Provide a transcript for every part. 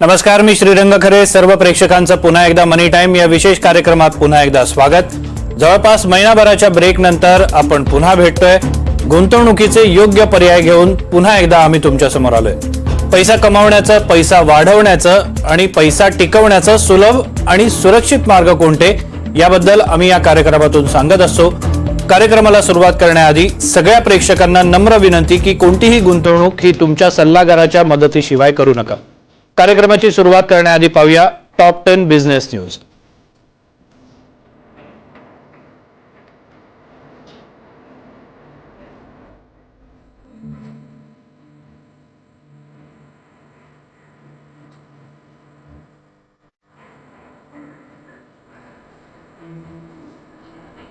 नमस्कार मी श्रीरंग खरे. सर्व प्रेक्षकांचं पुन्हा एकदा मनी टाइम. या विशेष कार्यक्रमात पुन्हा एकदा स्वागत. जवळपास महिनाभराच्या ब्रेक नंतर आपण पुन्हा भेटतोय. गुंतवणुकीचे योग्य पर्याय घेऊन पुन्हा एकदा आम्ही तुमच्यासमोर आलोय. पैसा कमावण्याचं पैसा वाढवण्याचं आणि पैसा टिकवण्याचं सुलभ आणि सुरक्षित मार्ग कोणते याबद्दल आम्ही या कार्यक्रमातून सांगत असतो. कार्यक्रमाला सुरुवात करण्याआधी सगळ्या प्रेक्षकांना नम्र विनंती की कोणतीही गुंतवणूक ही तुमच्या सल्लागाराच्या मदतीशिवाय करू नका. कार्यक्रमाची सुरुवात करण्याआधी पाहूया top ten business news.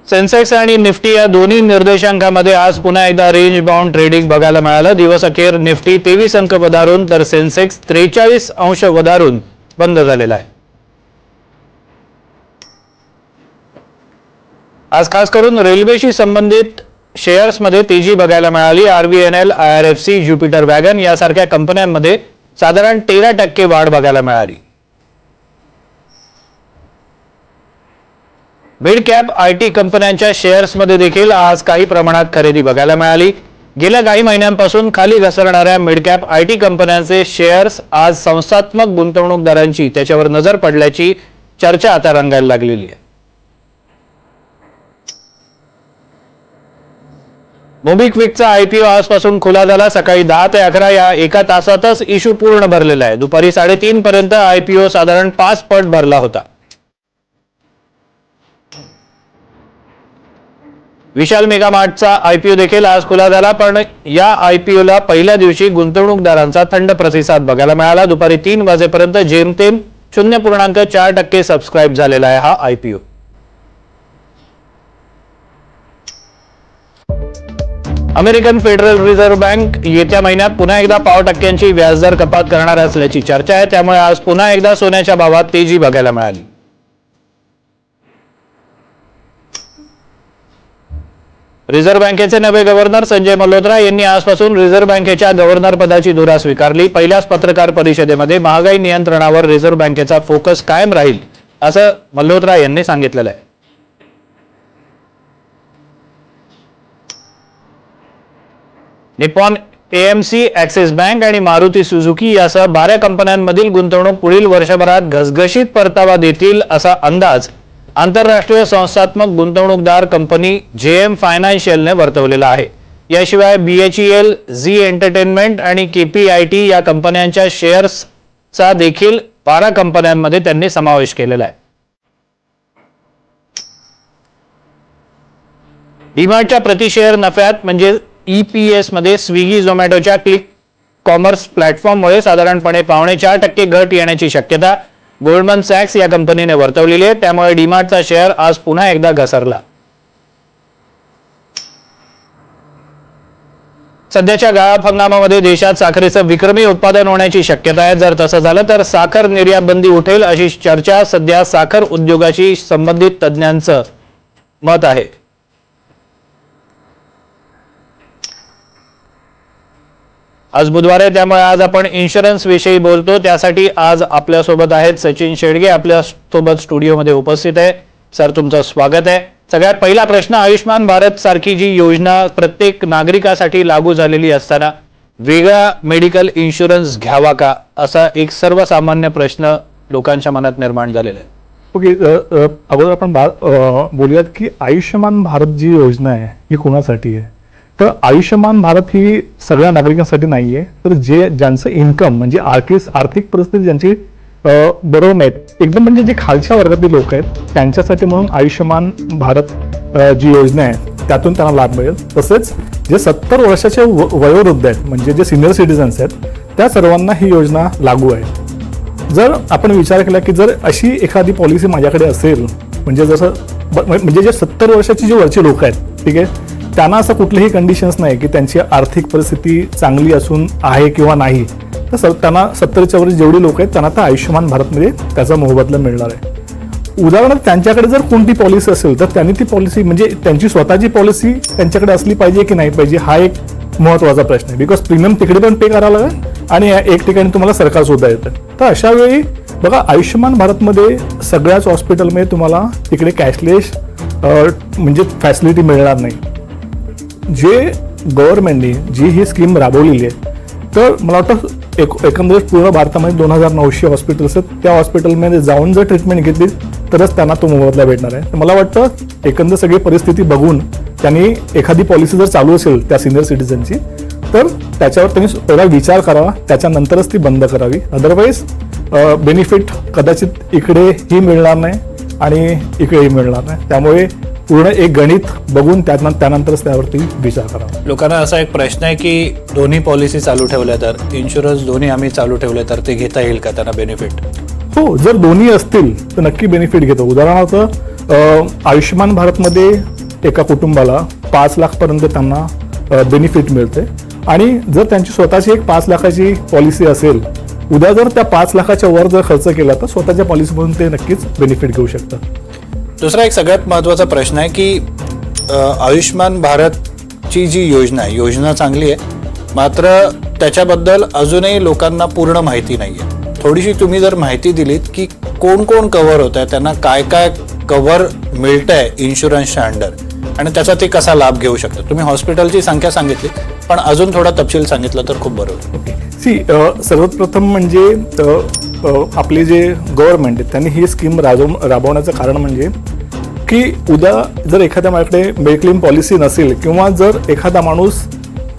Sensex आणि निफ्टी या दोन्ही निर्देशांकामध्ये आज पुन्हा एकदा रेंज बाउंड ट्रेडिंग बघायला मिळालं. दिवस अखेर निफ्टी तेवीस अंक वधारून तर सेन्सेक्स त्रेचाळीस अंश वधारून बंद झालेला आहे. आज खास करून रेल्वेशी संबंधित शेअर्समध्ये तेजी बघायला मिळाली. R B N L I R F C Jupiter Wagon यासारख्या कंपन्यांमध्ये साधारण तेरा टक्के वाढ बघायला मिळाली. मिड कॅप आय टी कंपन्यांच्या शेअर्समध्ये देखील आज काही प्रमाणात खरेदी बघायला मिळाली. गेल्या काही महिन्यांपासून खाली घसरणाऱ्या मिडकॅप आय टी कंपन्यांचे शेअर्स आज संस्थात्मक गुंतवणूकदारांची त्याच्यावर नजर पडल्याची चर्चा आता रंगायला लागलेली आहे. मोबिक्विकचा आयपीओ आजपासून खुला झाला. सकाळी दहा ते अकरा या एका तासातच इश्यू पूर्ण भरलेला आहे. दुपारी साडेतीन पर्यंत आयपीओ साधारण पाच पट भरला होता. विशाल मेगामार्टचा आयपीओ देखील आज खुला झाला पण या आयपीओला पहिल्या दिवशी गुंतवणूकदारांचा थंड प्रतिसाद बघायला मिळाला. दुपारी तीन वाजेपर्यंत जेमतेम शून्य पूर्णांक चार टक्के सबस्क्राईब झालेला आहे हा IPO American Federal Reserve Bank येत्या महिन्यात पुन्हा एकदा पाव टक्क्यांची व्याजदर कपात करणार असल्याची चर्चा आहे. त्यामुळे आज पुन्हा एकदा सोन्याच्या भावात तेजी बघायला मिळाली. रिझर्व्ह बँकेचे नवे गव्हर्नर संजय मल्होत्रा यांनी आजपासून रिझर्व्ह बँकेच्या गव्हर्नर पदाची धुरा स्वीकारली. पहिल्याच पत्रकार परिषदेमध्ये महागाई नियंत्रणावर रिझर्व्ह बँकेचा फोकस कायम राहील असं मल्होत्रा यांनी सांगितलेलं आहे. निपॉन एएमसी ऍक्सिस बँक आणि मारुती सुझुकी यासह बारा कंपन्यांमधील गुंतवणूक पुढील वर्षभरात घसघशीत परतावा देतील असा अंदाज आंतरराष्ट्रीय संस्थात्मक गुंतवणूकदार कंपनी जे एम फायनान्शियलने वर्तवलेला आहे. याशिवाय B H E L Zee Entertainment आणि के पी आय टी या कंपन्यांच्या शेअर्सचा देखील बारा कंपन्यांमध्ये त्यांनी समावेश केलेला आहे. डीमार्टच्या प्रति शेअर नफ्यात म्हणजे ई पी मध्ये स्विगी झोमॅटोच्या क्लिक कॉमर्स प्लॅटफॉर्ममुळे साधारणपणे पावणे चार टक्के घट येण्याची शक्यता गोल्डमन सॅक्स या कंपनीने वर्तवलेली आहे. त्यामुळे डीमार्टचा शेअर आज पुन्हा एकदा घसरला. सध्याच्या गाळप हंगामामध्ये देशात साखरेचं विक्रमी उत्पादन होण्याची शक्यता आहे. जर तसं झालं तर साखर निर्यात बंदी उठेल अशी चर्चा सध्या साखर उद्योगाशी संबंधित तज्ज्ञांचं मत आहे. आज बुधवार आहे त्यामुळे आज आपण इन्शुरन्स विषयी बोलतो. त्यासाठी आज आपल्यासोबत आहेत सचिन शेडगे आपल्यासोबत स्टुडिओमध्ये उपस्थित आहे. सर तुमचं स्वागत आहे. सगळ्यात पहिला प्रश्न आयुष्यमान भारत सारखी जी योजना प्रत्येक नागरिकासाठी लागू झालेली असताना वेगळा मेडिकल इन्शुरन्स घ्यावा का? असा एक सर्वसामान्य प्रश्न लोकांच्या मनात निर्माण झालेला आहे. ओके अगोदर आपण भा बोलूयात की आयुष्यमान भारत जी योजना आहे ही कोणासाठी आहे? तर आयुष्यमान भारत ही सगळ्या नागरिकांसाठी नाही आहे तर जे ज्यांचं इन्कम म्हणजे आर्थिक आर्थिक परिस्थिती ज्यांची बरोबर नाहीत. एकदम म्हणजे जे खालच्या वर्गातील लोक आहेत त्यांच्यासाठी म्हणून आयुष्यमान भारत जी योजना आहे त्यातून त्यांना लाभ मिळेल. तसेच जे सत्तर वर्षाचे व- वयोवृद्ध आहेत म्हणजे जे सिनियर सिटीजन्स आहेत त्या सर्वांना ही योजना लागू आहे. जर आपण विचार केला की जर अशी एखादी पॉलिसी माझ्याकडे असेल म्हणजे जसं म्हणजे जे सत्तर वर्षाची जी वरची लोक आहेत ठीक आहे त्यांना असं कुठलेही कंडिशन्स नाही की त्यांची आर्थिक परिस्थिती चांगली असून आहे किंवा नाही. तर स- त्यांना सत्तरच्या वर जेवढी लोक आहेत त्यांना तर आयुष्यमान भारतमध्ये त्याचा मोबदला मिळणार आहे. उदाहरणार्थ त्यांच्याकडे जर कोणती पॉलिसी असेल तर त्यांनी ती पॉलिसी म्हणजे त्यांची स्वतःची पॉलिसी त्यांच्याकडे असली पाहिजे की नाही पाहिजे हा एक महत्त्वाचा प्रश्न आहे. बिकॉज प्रीमियम तिकडे पण पे करावं लागेल आणि एक ठिकाणी तुम्हाला सरकार सुद्धा येतं. तर अशा वेळी बघा आयुष्यमान भारतमध्ये सगळ्याच हॉस्पिटलमध्ये तुम्हाला तिकडे कॅशलेस म्हणजे फॅसिलिटी मिळणार नाही. जे गव्हर्नमेंटने जी ही स्कीम राबवलेली आहे तर मला वाटतं एक एकंदरीत पूर्ण भारतामध्ये दोन हजार नऊशे हॉस्पिटल्स आहेत. त्या हॉस्पिटलमध्ये जाऊन जर ट्रीटमेंट घेतली तरच त्यांना तो मोबदला भेटणार आहे. तर मला वाटतं एकंदर सगळी परिस्थिती बघून त्यांनी एखादी पॉलिसी जर चालू असेल त्या सिनियर सिटीजनची तर त्याच्यावर त्यांनी पहिला विचार करावा त्याच्यानंतरच ती बंद करावी. अदरवाईज बेनिफिट कदाचित इकडेही मिळणार नाही आणि इकडेही मिळणार नाही. त्यामुळे पूर्ण एक गणित बघून त्यानं त्यानंतरच त्यावरती विचार करावा. लोकांना असा एक प्रश्न आहे की दोन्ही पॉलिसी चालू ठेवल्या तर इन्शुरन्स दोन्ही आम्ही चालू ठेवले तर ते घेता येईल का? त्यांना बेनिफिट हो जर दोन्ही असतील तर नक्की बेनिफिट घेतो. उदाहरणार्थ आयुष्यमान भारतमध्ये एका कुटुंबाला पाच लाखपर्यंत त्यांना बेनिफिट मिळते. आणि जर त्यांची स्वतःची एक पाच लाखाची पॉलिसी असेल उद्या जर त्या पाच लाखाच्या वर जर खर्च केला तर स्वतःच्या पॉलिसीमधून ते नक्कीच बेनिफिट घेऊ शकतात. दुसरा एक सगळ्यात महत्त्वाचा प्रश्न आहे की आयुष्मान भारतची जी योजना आहे योजना चांगली आहे मात्र त्याच्याबद्दल अजूनही लोकांना पूर्ण माहिती नाही आहे थोडीशी तुम्ही जर माहिती दिलीत की कोण कोण कव्हर होत आहे त्यांना काय काय कव्हर मिळत आहे इन्शुरन्सच्या अंडर आणि त्याचा ते कसा लाभ घेऊ शकतात तुम्ही हॉस्पिटलची संख्या सांगितली पण अजून थोडा तपशील सांगितला तर खूप बरं होईल. ओके. सी सर्वात प्रथम म्हणजे आपले जे गव्हर्नमेंट आहे त्यांनी ही स्कीम राबव राबवण्याचं कारण म्हणजे की उद्या जर एखाद्या माझ्याकडे मेडिक्लेम पॉलिसी नसेल किंवा जर एखादा माणूस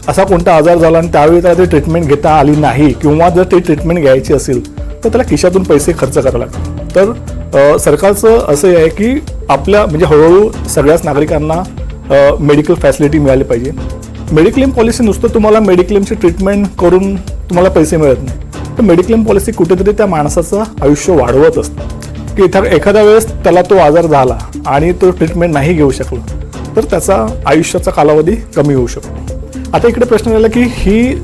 असा कोणता आजार झाला आणि त्यावेळी त्याला ती ट्रीटमेंट घेता आली नाही किंवा जर ती ट्रीटमेंट घ्यायची असेल तर त्याला खिशातून पैसे खर्च करावे लागतात. तर सरकारचं असं आहे की आपल्या म्हणजे हळूहळू सगळ्याच नागरिकांना मेडिकल फॅसिलिटी मिळाली पाहिजे. मेडिक्लेम पॉलिसी नुसतं तुम्हाला मेडिक्लेमची ट्रीटमेंट करून तुम्हाला पैसे मिळत नाही. तर मेडिक्लेम पॉलिसी कुठेतरी त्या माणसाचं आयुष्य वाढवत असतं. की इथं एखाद्या वेळेस त्याला तो आजार झाला आणि तो ट्रीटमेंट नाही घेऊ शकला तर त्याचा आयुष्याचा कालावधी कमी होऊ शकतो. आता इकडे प्रश्न आला की ही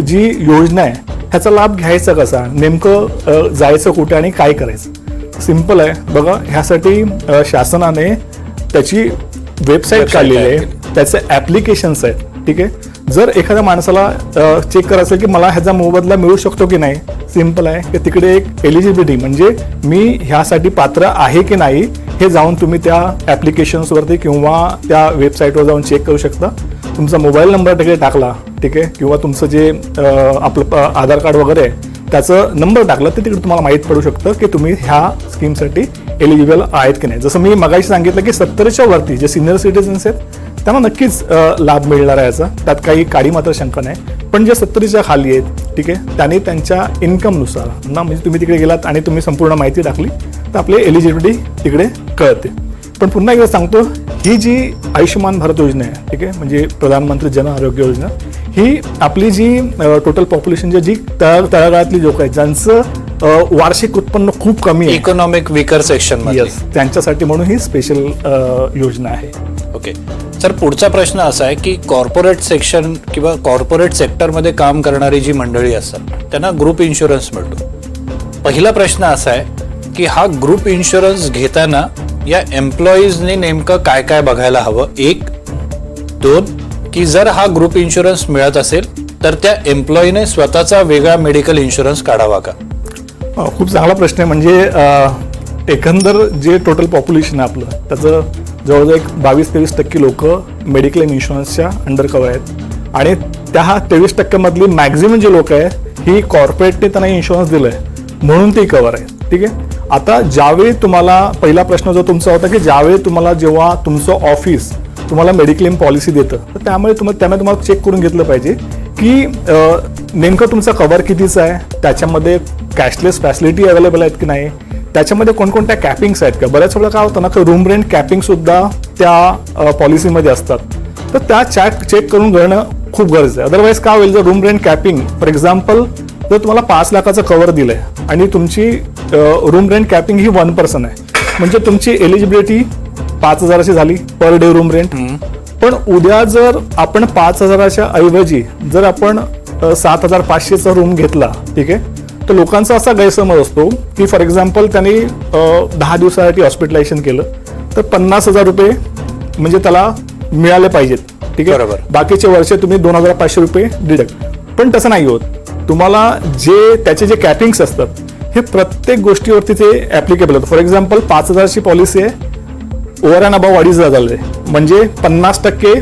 जी योजना आहे ह्याचा लाभ घ्यायचा कसा? नेमकं जायचं कुठे आणि काय करायचं? सिंपल आहे. बघा ह्यासाठी शासनाने त्याची वेबसाईट काढलेली आहे. त्याचे ॲप्लिकेशन्स आहेत. ठीक आहे? जर एखाद्या माणसाला चेक करायचं की मला ह्याचा मोबदला मिळू शकतो की नाही सिंपल आहे. की तिकडे एक एलिजिबिलिटी म्हणजे मी ह्यासाठी पात्र आहे की नाही हे जाऊन तुम्ही त्या ॲप्लिकेशन्सवरती किंवा त्या वेबसाईटवर जाऊन चेक करू शकता. तुमचा मोबाईल नंबर तिकडे टाकला ठीक आहे? किंवा तुमचं जे आपलं आधार कार्ड वगैरे आहे त्याचं नंबर टाकला तर तिकडे तुम्हाला माहीत पडू शकतं की तुम्ही ह्या स्कीमसाठी एलिजिबल आहेत की नाही. जसं मी मगाशी सांगितलं की सत्तरच्या वरती जे सिनियर सिटीजन्स आहेत त्यांना नक्कीच लाभ मिळणार आहे याचा. त्यात काही काडी मात्र शंका नाही. पण जे सत्तरीच्या खाली आहेत ठीक आहे त्यांनी त्यांच्या इन्कमनुसार ना म्हणजे तुम्ही तिकडे गेलात आणि तुम्ही संपूर्ण माहिती टाकली तर आपली एलिजिबिलिटी तिकडे कळते. पण पुन्हा एकदा सांगतो ही जी आयुष्यमान भारत योजना आहे ठीक आहे म्हणजे प्रधानमंत्री जन आरोग्य योजना ही आपली जी टोटल पॉप्युलेशन जी तळ तळागाळातली लोक आहेत ज्यांचं वार्षिक उत्पन्न खूप कमी आहे. इकॉनॉमिक विकर सेक्शन येस त्यांच्यासाठी म्हणून ही स्पेशल योजना आहे. ओके सर पुढचा प्रश्न असा आहे की कॉर्पोरेट सेक्शन किंवा कॉर्पोरेट सेक्टरमध्ये काम करणारी जी मंडळी असतात त्यांना ग्रुप इन्शुरन्स मिळतो पहिला प्रश्न असा आहे की हा ग्रुप इन्शुरन्स घेताना या एम्प्लॉईजने नेमकं काय काय बघायला हवं? एक की जर हा ग्रुप इन्शुरन्स मिळत असेल तर त्या एम्प्लॉईने स्वतःचा वेगळा मेडिकल इन्शुरन्स काढावा का? खूप चांगला प्रश्न आहे. म्हणजे एकंदर जे टोटल पॉप्युलेशन आहे आपलं त्याचं जवळजवळ एक बावीस तेवीस टक्के लोक मेडिक्लेम इन्शुरन्सच्या अंडर कवर आहेत. आणि त्या हा तेवीस टक्क्यामधली मॅक्झिमम जे लोक आहेत ही कॉर्पोरेटने त्यांना इन्शुरन्स दिलं आहे म्हणून ती कवर आहे. ठीक आहे? आता ज्यावेळी तुम्हाला पहिला प्रश्न जो तुमचा होता की ज्यावेळी तुम्हाला जेव्हा तुमचं ऑफिस तुम्हाला मेडिक्लेम पॉलिसी देतं. तर त्यामुळे तुम्हाला त्यांना तुम्हाला चेक करून घेतलं पाहिजे की नेमकं तुमचा कवर कितीचा आहे? त्याच्यामध्ये कॅशलेस फॅसिलिटी अवेलेबल आहेत की नाही? त्याच्यामध्ये कोणकोणत्या कॅपिंग्स आहेत का? बऱ्याच वेळा काय होतं ना की रूम रेंट कॅपिंगसुद्धा त्या पॉलिसीमध्ये असतात. तर त्या चॅक चेक करून घेणं खूप गरजेचं आहे. अदरवाईज काय होईल? जर room rent capping for example जर तुम्हाला पाच लाखाचं कवर दिलं आहे आणि तुमची रूम रेंट कॅपिंग ही वन पर्सन आहे. म्हणजे तुमची एलिजिबिलिटी पाच हजाराची झाली पर डे रूम रेंट पण उद्या जर आपण पाच हजाराच्या ऐवजी जर आपण सात हजार पाचशेचा रूम घेतला ठीक आहे? तर लोकांचा असा गैरसमज असतो की फॉर एक्झाम्पल त्यांनी दहा दिवसासाठी हॉस्पिटलायझेशन केलं तर पन्नास हजार रुपये म्हणजे त्याला मिळाले पाहिजेत ठीक आहे? बरोबर. बाकीचे वर्ष तुम्ही दोन हजार पाचशे रुपये डिडक्ट पण तसं नाही होत. तुम्हाला जे त्याचे जे कॅपिंग्स असतात हे प्रत्येक गोष्टीवरती ते ऍप्लिकेबल होतं फॉर एक्झाम्पल पाच हजारची पॉलिसी आहे ओव्हर अँड अबाव अडीच हजार झाले. म्हणजे पन्नास टक्के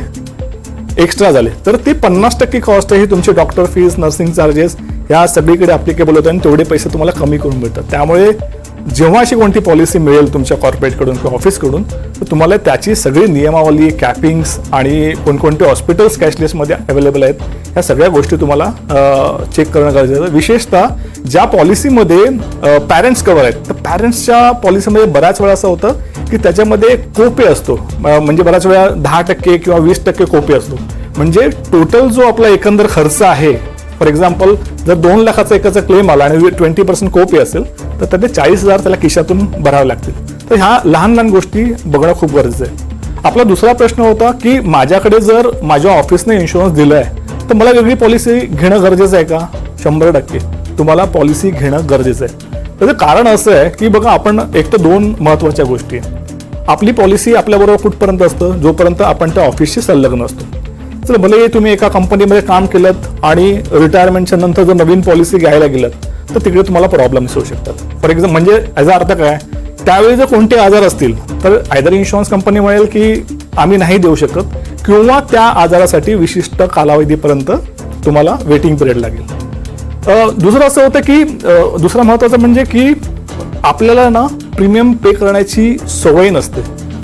एक्स्ट्रा झाले. तर ती पन्नास टक्के कॉस्ट आहे तुमचे डॉक्टर फीज नर्सिंग चार्जेस ह्या सगळीकडे अप्लिकेबल होतं आणि तेवढे पैसे तुम्हाला कमी करून मिळतात. त्यामुळे जेव्हा अशी कोणती पॉलिसी मिळेल तुमच्या कॉर्पोरेटकडून किंवा ऑफिसकडून तर तुम्हाला त्याची सगळी नियमावली कॅपिंग्स आणि कोणकोणते हॉस्पिटल्स कॅशलेसमध्ये अवेलेबल आहेत ह्या सगळ्या गोष्टी तुम्हाला चेक करणं गरजेचं आहे. विशेषतः ज्या पॉलिसीमध्ये पॅरेंट्स कवर आहेत तर पॅरेंट्सच्या पॉलिसीमध्ये बऱ्याच वेळा असं होतं की त्याच्यामध्ये कोपे असतो. म्हणजे बऱ्याच वेळा दहा टक्के किंवा वीस टक्के कोपे असतो. म्हणजे टोटल जो आपला एकंदर खर्च आहे फॉर एक्झाम्पल जर दोन लाखाचा एकाचा क्लेम आला आणि ट्वेंटी पर्सेंट कोपी असेल तर त्याचे चाळीस हजार त्याला खिशातून भरावे लागतील. तर ह्या लहान लहान गोष्टी बघणं खूप गरजेचं आहे. आपला दुसरा प्रश्न होता की माझ्याकडे जर माझ्या ऑफिसने इन्शुरन्स दिलं आहे तर मला वेगळी पॉलिसी घेणं गरजेचं आहे का? शंभर टक्के. तुम्हाला पॉलिसी घेणं गरजेचं आहे. त्याचं कारण असं आहे की बघा आपण एक तर दोन महत्त्वाच्या गोष्टी आपली पॉलिसी आपल्याबरोबर कुठपर्यंत असतं? जोपर्यंत आपण त्या ऑफिसशी संलग्न असतो. तर भले तुम्ही एका कंपनीमध्ये काम केलं आणि रिटायरमेंटच्या नंतर जर नवीन पॉलिसी घ्यायला गेलं तर तिकडे तुम्हाला प्रॉब्लेम्स होऊ शकतात. फॉर एक्झाम्पल म्हणजे याचा अर्थ काय? त्यावेळी जर कोणते आजार असतील तर आयदर इन्शुरन्स कंपनी म्हणेल की आम्ही नाही देऊ शकत किंवा त्या आजारासाठी विशिष्ट कालावधीपर्यंत तुम्हाला वेटिंग पिरियड लागेल. दुसरं असं होतं की दुसरं दुसरा म्हणजे की आपल्याला ना प्रीमियम पे करण्याची सवय नसते.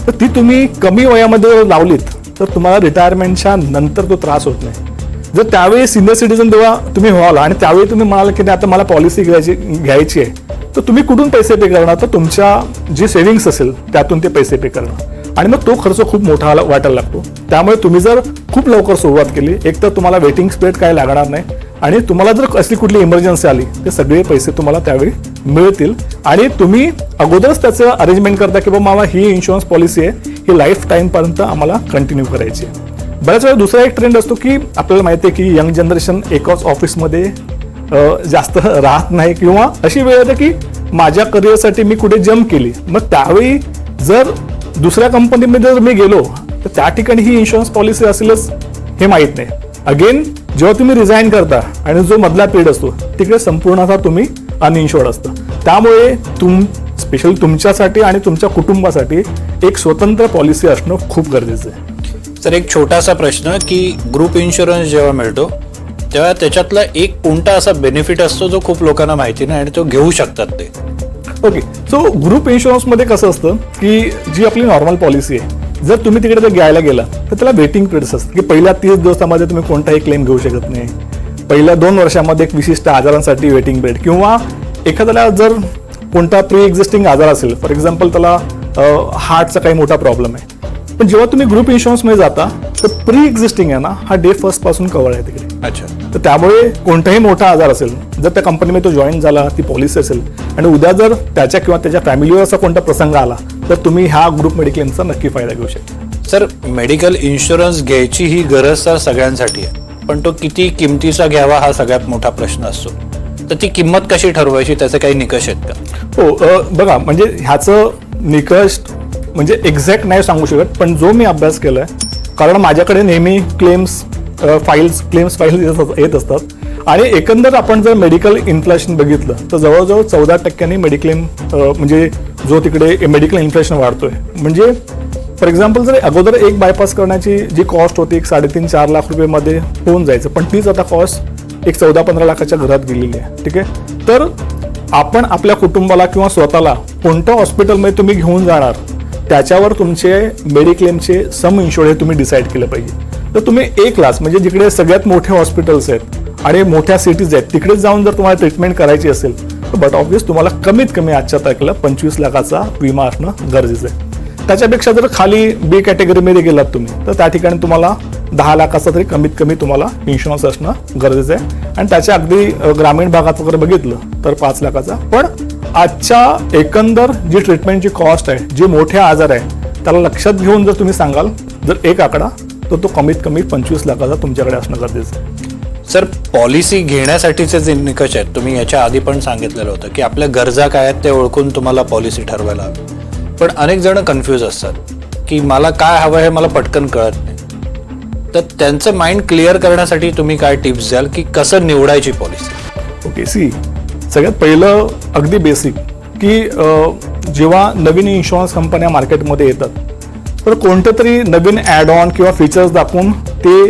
तर ती तुम्ही कमी वयामध्ये लावलीत तर तुम्हाला रिटायरमेंटच्या नंतर तो त्रास होत नाही. जर त्यावेळी सिनियर सिटीजन जेव्हा तुम्ही व्हाल आणि त्यावेळी तुम्ही म्हणाल की नाही आता मला पॉलिसी घ्यायची घ्यायची आहे तर तुम्ही कुठून पैसे पे करणार? तर तुमच्या जी सेव्हिंग्स असेल त्यातून ते पैसे पे करणार. आणि मग तो खर्च खूप मोठा वाटायला लागतो. त्यामुळे तुम्ही जर खूप लवकर सुरुवात केली एक तर तुम्हाला वेटिंग स्पेड काय लागणार नाही आणि तुम्हाला जर असली कुठली इमर्जन्सी आली ते सगळे पैसे तुम्हाला त्यावेळी मिळतील. आणि तुम्ही अगोदरच त्याचं अरेंजमेंट करता की बाबा मला ही इन्शुरन्स पॉलिसी आहे ही लाईफ टाईमपर्यंत आम्हाला कंटिन्यू करायची बऱ्याच वेळा दुसरा एक ट्रेंड असतो की आपल्याला माहिती आहे की यंग जनरेशन एकाच ऑफिसमध्ये जास्त राहत नाही किंवा अशी वेळ येते की माझ्या करिअरसाठी मी कुठे जम्प केली. मग त्यावेळी जर दुसऱ्या कंपनीमध्ये जर मी गेलो तर त्या ठिकाणी ही इन्शुरन्स पॉलिसी असेलच हे माहीत नाही. अगेन जेव्हा तुम्ही रिझाईन करता आणि जो मधला पिरियड असतो तिकडे संपूर्णतः तुम्ही अनइन्शुअर्ड असतं. त्यामुळे तुम स्पेशली तुमच्यासाठी आणि तुमच्या कुटुंबासाठी एक स्वतंत्र पॉलिसी असणं खूप गरजेचं आहे. तर एक छोटासा प्रश्न की ग्रुप इन्शुरन्स जेव्हा मिळतो तेव्हा त्याच्यातला एक कोणता असा बेनिफिट असतो जो खूप लोकांना माहिती नाही आणि तो घेऊ शकतात ते? ओके सो ग्रुप इन्शुरन्समध्ये कसं असतं की जी आपली नॉर्मल पॉलिसी आहे जर तुम्ही तिकडे जर घ्यायला गेला तर त्याला वेटिंग पिरियड्स असतात. की पहिल्या तीस दिवसामध्ये तुम्ही कोणताही क्लेम घेऊ शकत नाही. पहिल्या दोन वर्षामध्ये एक विशिष्ट आजारांसाठी वेटिंग पिरियड किंवा एखाद्याला जर कोणता प्री एक्झिस्टिंग आजार असेल फॉर एक्झाम्पल त्याला हार्टचा काही मोठा प्रॉब्लेम आहे. पण जेव्हा तुम्ही ग्रुप इन्शुरन्समध्ये जाता तर प्री एक्झिस्टिंग आहे ना हा डे फर्स्टपासून कवर आहे तिकडे. अच्छा. तर त्यामुळे कोणताही मोठा आजार असेल जर त्या कंपनीमध्ये तो जॉईन झाला ती पॉलिसी असेल आणि उद्या जर त्याच्या किंवा त्याच्या फॅमिलीवर असा कोणता प्रसंग आला तर तुम्ही ह्या ग्रुप मेडिक्लेमचा नक्की फायदा घेऊ शकता. सर मेडिकल इन्शुरन्स घ्यायची ही गरज तर सगळ्यांसाठी आहे पण तो किती किमतीचा घ्यावा हा सगळ्यात मोठा प्रश्न असतो. तर ती किंमत कशी ठरवायची? त्याचे काही निकष आहेत का? हो बघा म्हणजे ह्याचं निकष म्हणजे एक्झॅक्ट नाही सांगू शकत पण जो मी अभ्यास केलाय कारण माझ्याकडे नेहमी क्लेम्स फाईल्स क्लेम्स फाईल्स येत असतात आणि एकंदर आपण जर मेडिकल इन्फ्लेशन बघितलं तर जवळजवळ चौदा टक्क्यांनी मेडिक्लेम म्हणजे जो तिकडे मेडिकल इन्फ्लेशन वाढतोय. म्हणजे फॉर एक्झाम्पल जर अगोदर एक बायपास करण्याची जी कॉस्ट होती एक साडेतीन चार लाख रुपयेमध्ये होऊन जायचं पण तीच आता कॉस्ट एक चौदा पंधरा लाखाच्या घरात गेलेली आहे. ठीक आहे? तर आपण आपल्या कुटुंबाला किंवा स्वतःला कोणत्या हॉस्पिटलमध्ये तुम्ही घेऊन जाणार त्याच्यावर तुमचे मेडिक्लेमचे सम इन्शुअर हे तुम्ही डिसाईड केलं पाहिजे. तर तुम्ही एक क्लास म्हणजे जिकडे सगळ्यात मोठे हॉस्पिटल्स आहेत आणि मोठ्या सिटीज आहेत तिकडेच जाऊन जर तुम्हाला ट्रीटमेंट करायची असेल तर बट ऑब्विस तुम्हाला कमीत कमी आजच्या तारखेला पंचवीस लाखाचा विमा असणं गरजेचं आहे. त्याच्यापेक्षा जर खाली बी कॅटेगरीमध्ये गेलात तुम्ही तर त्या ठिकाणी तुम्हाला दहा लाखाचा तरी कमीत कमी तुम्हाला इन्शुरन्स असणं गरजेचं आहे. आणि त्याच्या अगदी ग्रामीण भागात वगैरे बघितलं तर पाच लाखाचा. पण आजच्या एकंदर जी ट्रीटमेंटची कॉस्ट आहे जे मोठे आजार आहे त्याला लक्षात घेऊन जर तुम्ही सांगाल जर एक आकडा तर तो कमीत कमी पंचवीस लाखाचा तुमच्याकडे असणं गरजेचं आहे. सर पॉलिसी घेण्यासाठीचे जे निकष आहेत तुम्ही याच्या आधी पण सांगितलेलं होतं की आपल्या गरजा काय आहेत ते ओळखून तुम्हाला पॉलिसी ठरवायला हवी. पण अनेक जण कन्फ्यूज असतात की मला काय हवं हे मला पटकन कळत नाही. तर त्यांचं माइंड क्लिअर करण्यासाठी तुम्ही काय टिप्स द्याल? की कसं निवडायची पॉलिसी ओके सी सगळ्यात पहिलं अगदी बेसिक की जेव्हा नवीन इन्शुरन्स कंपन्या मार्केटमध्ये येतात तर कोणतं तरी नवीन ॲड ऑन किंवा फीचर्स दाखवून ते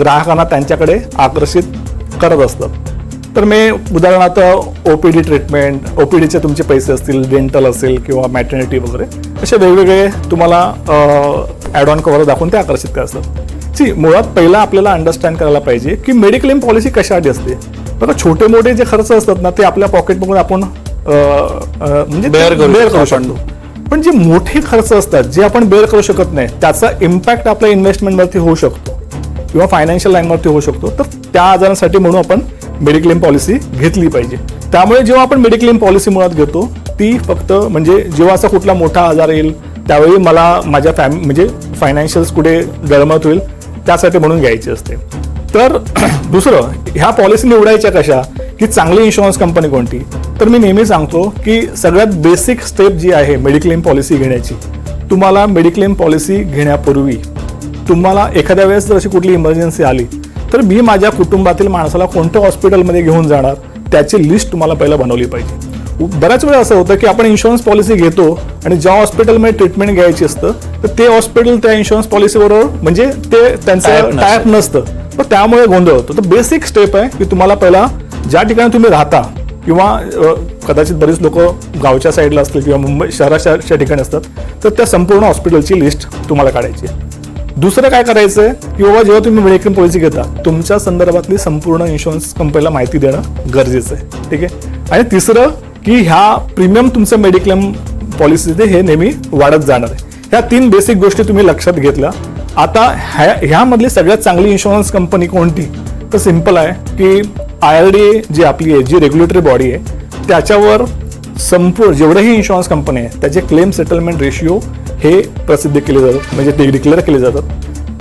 ग्राहकांना त्यांच्याकडे आकर्षित करत असतात. तर मी उदाहरणार्थ O P D treatment O P डीचे तुमचे पैसे असतील डेंटल असेल किंवा मॅटर्निटी वगैरे असे वेगवेगळे तुम्हाला ॲड ऑन कवर दाखवून ते आकर्षित करतात. असतात सी मुळात पहिला आपल्याला अंडरस्टँड करायला पाहिजे की मेडिक्लेम पॉलिसी कशासाठी असते? बघा छोटे मोठे जे खर्च असतात ना ते आपल्या पॉकेटमधून आपण म्हणजे करू. शकतो. पण जे मोठे खर्च असतात जे आपण बेअर करू शकत नाही त्याचा इम्पॅक्ट आपल्या इन्व्हेस्टमेंटवरती होऊ शकतो किंवा फायनान्शियल लाईनवरती होऊ शकतो. तर त्या आजारांसाठी म्हणून आपण मेडिक्लेम पॉलिसी घेतली पाहिजे. त्यामुळे जेव्हा आपण मेडिक्लेम पॉलिसी मुळात घेतो ती फक्त म्हणजे जेव्हा असा कुठला मोठा आजार येईल त्यावेळी मला माझ्या फॅम म्हणजे फायनान्शियल्स कुठे गळमत होईल त्यासाठी म्हणून घ्यायची असते. तर दुसरं ह्या पॉलिसी निवडायच्या कशा? की चांगली इन्शुरन्स कंपनी कोणती? तर मी नेहमी सांगतो की सगळ्यात बेसिक स्टेप जी आहे मेडिक्लेम पॉलिसी घेण्याची तुम्हाला मेडिक्लेम पॉलिसी घेण्यापूर्वी तुम्हाला एखाद्या वेळेस जर अशी कुठली इमर्जन्सी आली तर मी माझ्या कुटुंबातील माणसाला कोणत्या हॉस्पिटलमध्ये घेऊन जाणार त्याची लिस्ट तुम्हाला पहिला बनवली पाहिजे. बऱ्याच वेळा असं होतं की आपण इन्शुरन्स पॉलिसी घेतो आणि ज्या हॉस्पिटलमध्ये ट्रीटमेंट घ्यायची असतं तर ते हॉस्पिटल त्या इन्शुरन्स पॉलिसीबरोबर म्हणजे ते त्यांचं. टायप नसतं. तर त्यामुळे गोंधळ होतो. तर बेसिक स्टेप आहे की तुम्हाला पहिला ज्या ठिकाणी तुम्ही राहता किंवा कदाचित बरीच लोक गावच्या साईडला असतील किंवा मुंबई शहराच्या ठिकाणी असतात तर त्या संपूर्ण हॉस्पिटलची लिस्ट तुम्हाला काढायची आहे. दुसरं काय करायचं आहे की बाबा जेव्हा तुम्ही मेडिक्लेम पॉलिसी घेता तुमच्या संदर्भातली संपूर्ण इन्शुरन्स कंपनीला माहिती देणं गरजेचं आहे. ठीक आहे? आणि तिसरं की ह्या प्रीमियम तुमचं मेडिक्लेम पॉलिसीचे हे नेहमी वाढत जाणार आहे. ह्या तीन बेसिक गोष्टी तुम्ही लक्षात घेतल्या. आता ह्या ह्यामधली सगळ्यात चांगली इन्शुरन्स कंपनी कोणती? तर सिंपल आहे की आय आर डी जी आपली आहे जी रेग्युलेटरी बॉडी आहे त्याच्यावर संपूर्ण जेवढेही इन्शुरन्स कंपनी आहे त्याचे क्लेम सेटलमेंट रेशिओ हे प्रसिद्ध केले जातात म्हणजे ते डिक्लेअर केले जातात.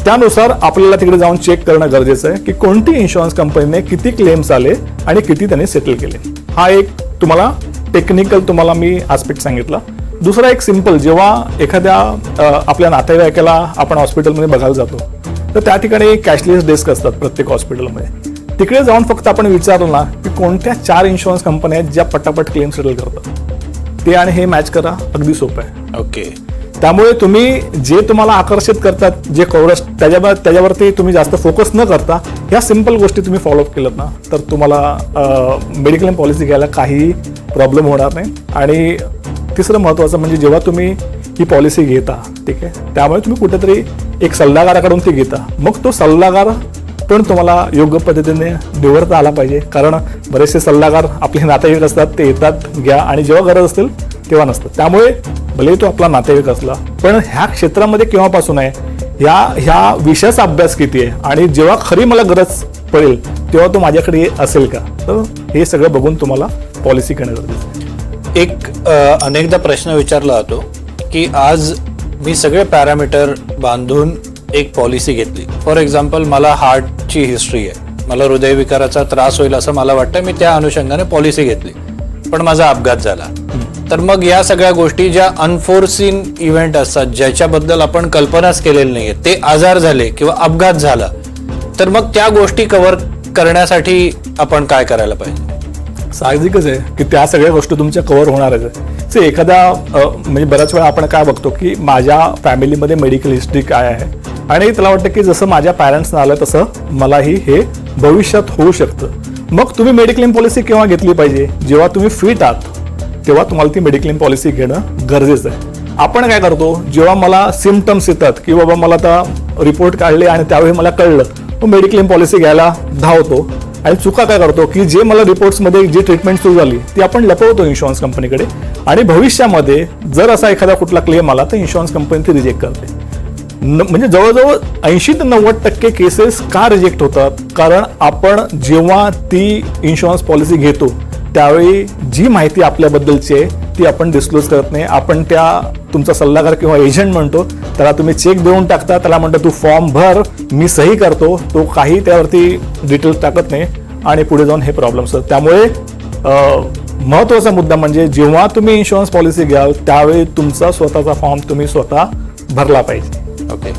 त्यानुसार आपल्याला तिकडे जाऊन चेक करणं गरजेचं आहे की कोणती इन्शुरन्स कंपनीने किती क्लेम्स आले आणि किती त्यांनी सेटल केले. हा एक तुम्हाला टेक्निकल तुम्हाला मी आस्पेक्ट सांगितला. दुसरा एक सिंपल जेव्हा एखाद्या आपल्या नातेवाईकाला आपण हॉस्पिटलमध्ये बघायला जातो तर त्या ठिकाणी कॅशलेस डेस्क असतात प्रत्येक हॉस्पिटलमध्ये तिकडे जाऊन फक्त आपण विचारलो ना की कोणत्या चार इन्शुरन्स कंपन्या आहेत ज्या पटापट क्लेम सेटल करतात? ते आणि हे मॅच करा अगदी सोपं आहे. ओके त्यामुळे तुम्ही जे तुम्हाला आकर्षित करतात जे कवरस त्याच्यावर त्याच्यावरती तुम्ही जास्त फोकस न करता ह्या सिंपल गोष्टी तुम्ही फॉलोअप केलं ना तर तुम्हाला मेडिक्लेम पॉलिसी घ्यायला काहीही प्रॉब्लेम होणार नाही. आणि तिसरं महत्त्वाचं म्हणजे जेव्हा तुम्ही ही पॉलिसी घेता ठीक आहे त्यामुळे तुम्ही कुठेतरी एक सल्लागाराकडून ती घेता. मग तो सल्लागार पण तुम्हाला योग्य पद्धतीने निवडता आला पाहिजे. कारण बरेचसे सल्लागार आपले नातेवाईक असतात ते येतात घ्या. आणि जेव्हा गरज असेल तेव्हा नसतं. त्यामुळे भले तो आपला नातेवाईक असला पण ह्या क्षेत्रामध्ये केव्हापासून आहे? ह्या ह्या विषयाचा अभ्यास किती आहे? आणि जेव्हा खरी मला गरज पडेल तेव्हा तो माझ्याकडे असेल का? तर हे सगळं बघून तुम्हाला पॉलिसी घेणं गरजेचं एक अनेकदा प्रश्न विचारला जातो की आज मी सगळे पॅरामीटर बांधून एक पॉलिसी घेतली. फॉर एक्झाम्पल मला हार्टची हिस्ट्री आहे. मला हृदयविकाराचा त्रास होईल असं मला वाटतं. मी त्या अनुषंगाने पॉलिसी घेतली. पण माझा अपघात झाला. तर मग या सगळ्या गोष्टी ज्या अनफोर्सिन इव्हेंट असतात ज्याच्याबद्दल आपण कल्पनाच केलेली नाहीये ते आजार झाले किंवा अपघात झाला तर मग त्या गोष्टी कव्हर करण्यासाठी आपण काय करायला पाहिजे? साहजिकच आहे की त्या सगळ्या गोष्टी तुमच्या कव्हर होणारच आहे. से एखादा म्हणजे बऱ्याच वेळा आपण काय बघतो की माझ्या फॅमिलीमध्ये मेडिकल हिस्ट्री काय आहे? आणि त्याला वाटतं की जसं माझ्या पॅरेंट्सना आलं तसं मलाही हे भविष्यात होऊ शकतं. मग तुम्ही मेडिक्लेम पॉलिसी केव्हा घेतली पाहिजे? जेव्हा तुम्ही फिट आहात. तेव्हा तुम्हाला ती मेडिक्लेम पॉलिसी घेणं गरजेचं आहे. आपण काय करतो जेव्हा मला सिमटम्स येतात की बाबा मला आता रिपोर्ट काढले आणि त्यावेळी मला कळलं तो मेडिक्लेम पॉलिसी घ्यायला धावतो. आणि चुका काय करतो की जे मला रिपोर्ट्समध्ये जी ट्रीटमेंट सुरू झाली ती आपण लपवतो इन्शुरन्स कंपनीकडे आणि भविष्यामध्ये जर असा एखादा कुठला क्लेम आला तर इन्शुरन्स कंपनी ती रिजेक्ट करते. न- म्हणजे जवळजवळ ऐंशी ते नव्वद टक्के केसेस का रिजेक्ट होतात? कारण आपण जेव्हा ती इन्शुरन्स पॉलिसी घेतो त्यावेळी जी माहिती आपल्याबद्दलची आहे ती आपण डिस्क्लोज करत नाही. आपण त्या तुमचा सल्लागार किंवा एजंट म्हणतो त्याला तुम्ही चेक देऊन टाकता त्याला म्हणतो तू फॉर्म भर मी सही करतो. तो काही त्यावरती डिटेल्स टाकत नाही आणि पुढे जाऊन हे प्रॉब्लेम्स होतात. त्यामुळे महत्त्वाचा मुद्दा म्हणजे जेव्हा तुम्ही इन्शुरन्स पॉलिसी घ्याल त्यावेळी तुमचा स्वतःचा फॉर्म तुम्ही स्वतः भरला पाहिजे. ओके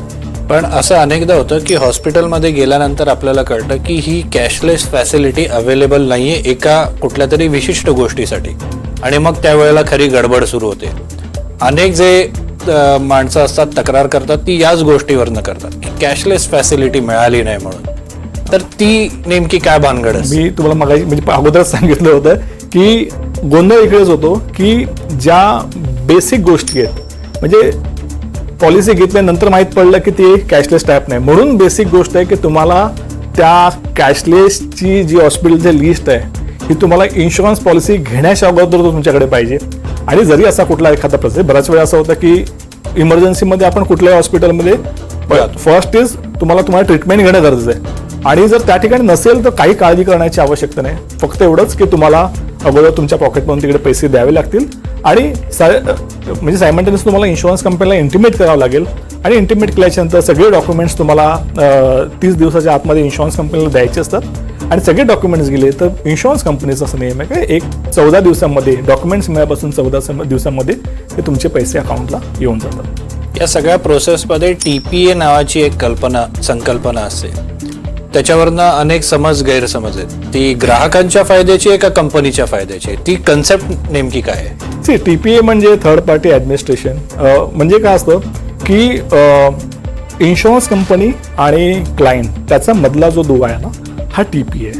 पण असं अनेकदा होतं की हॉस्पिटलमध्ये गेल्यानंतर आपल्याला कळतं की ही कॅशलेस फॅसिलिटी अवेलेबल नाही आहे एका कुठल्या तरी विशिष्ट गोष्टीसाठी. आणि मग त्यावेळेला खरी गडबड सुरू होते. अनेक जे माणसं असतात तक्रार करतात ती याच गोष्टीवरनं करतात की कॅशलेस फॅसिलिटी मिळाली नाही म्हणून. तर ती नेमकी काय भानगड मी तुम्हाला मग म्हणजे अगोदरच सांगितलं होतं की गोंधळ इकडेच होतो की ज्या बेसिक गोष्टी आहेत म्हणजे पॉलिसी घेतल्यानंतर माहीत पडलं की ती कॅशलेस टाईप नाही. म्हणून बेसिक गोष्ट आहे की तुम्हाला त्या कॅशलेसची जी हॉस्पिटलची लिस्ट आहे ही तुम्हाला इन्शुरन्स पॉलिसी घेण्याच्या अगोदर तो तुमच्याकडे पाहिजे. आणि जरी असा कुठला एखादा प्रसंग बऱ्याच वेळा असं होतं की इमर्जन्सीमध्ये आपण कुठल्याही हॉस्पिटलमध्ये फर्स्ट इज तुम्हाला तुम्हाला ट्रीटमेंट घेणं गरजेचं आहे. आणि जर त्या ठिकाणी नसेल तर काही काळजी करण्याची आवश्यकता नाही. फक्त एवढंच की तुम्हाला अगोदर तुमच्या पॉकेटमधून तिकडे पैसे द्यावे लागतील. आणि म्हणजे सायमल्टेनियस तुम्हाला इन्शुरन्स कंपनीला इंटिमेट करावं लागेल. आणि इंटिमेट केल्याच्यानंतर सगळे डॉक्युमेंट्स तुम्हाला तीस दिवसाच्या आतमध्ये इन्शुरन्स कंपनीला द्यायचे असतात. आणि सगळे डॉक्युमेंट्स गेले तर इन्शुरन्स कंपनीचा असं नियम आहे की एक चौदा दिवसामध्ये डॉक्युमेंट्स मिळापासून चौदा दिवसांमध्ये दिवसामध्ये ते तुमचे पैसे अकाउंटला येऊन जातात. या सगळ्या प्रोसेसमध्ये ए नावाची एक कल्पना संकल्पना असते. त्याच्यावरनं अनेक समज गैरसमज आहेत. ती ग्राहकांच्या फायद्याची आहे का कंपनीच्या फायद्याची आहे? ती कन्सेप्ट नेमकी काय आहे? सी टी पी ए म्हणजे थर्ड पार्टी ॲडमिनिस्ट्रेशन म्हणजे काय असतं की इन्शुरन्स कंपनी आणि क्लायंट त्याचा मधला जो दुवा आहे ना हा टी पी ए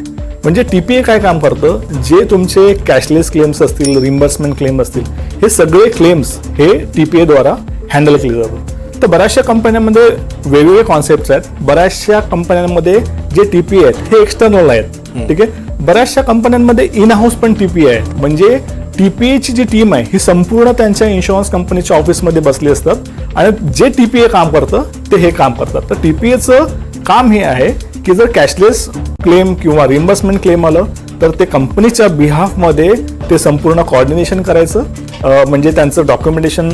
म्हणजे टी पी ए काय काम करतं? जे तुमचे कॅशलेस क्लेम्स असतील रिम्बर्समेंट क्लेम असतील हे सगळे क्लेम्स हे टी पी एद्वारा हँडल केले जातात. तर बऱ्याचशा कंपन्यांमध्ये वेगवेगळे कॉन्सेप्ट आहेत. बऱ्याचशा कंपन्यांमध्ये जे टी पी आहेत हे एक्सटर्नल आहेत. ठीक आहे? बऱ्याचशा कंपन्यांमध्ये इन हाऊस पण टी पी आहे. म्हणजे टीपीएची जी टीम आहे ही संपूर्ण त्यांच्या इन्शुरन्स कंपनीच्या ऑफिसमध्ये बसली असतात. आणि जे टीपीए काम करतं ते हे काम करतात. तर टीपीएचं काम हे आहे की जर कॅशलेस क्लेम किंवा रिम्बर्समेंट क्लेम आलं तर ते कंपनीच्या बिहाफमध्ये ते संपूर्ण कॉर्डिनेशन करायचं. म्हणजे त्यांचं डॉक्युमेंटेशन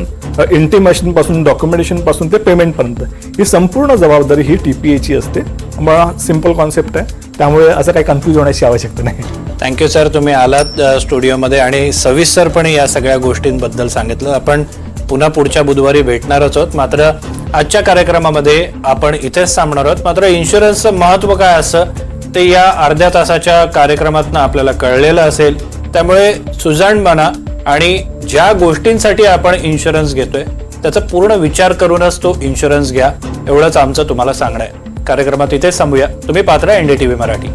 इंटिमेशनपासून डॉक्युमेंटेशनपासून ते पेमेंटपर्यंत ही संपूर्ण जबाबदारी ही टीपीएची असते. मग सिंपल कॉन्सेप्ट आहे. त्यामुळे असं काही कन्फ्यूज होण्याची आवश्यकता नाही. थँक्यू सर तुम्ही आलात स्टुडिओमध्ये आणि सविस्तरपणे या सगळ्या गोष्टींबद्दल सांगितलं. आपण पुन्हा पुढच्या बुधवारी भेटणारच आहोत. मात्र आजच्या कार्यक्रमामध्ये आपण इथेच थांबणार आहोत. मात्र इन्शुरन्सचं महत्त्व काय असं ते या अर्ध्या तासाच्या कार्यक्रमातनं आपल्याला कळलेलं असेल. त्यामुळे सुजाण बना आणि ज्या गोष्टींसाठी आपण इन्शुरन्स घेतोय त्याचा पूर्ण विचार करूनच तो इन्शुरन्स घ्या एवढंच आमचं तुम्हाला सांगणं आहे. कार्यक्रमात इथेच थांबूया. तुम्ही पात्र एनडीटीव्ही मराठी.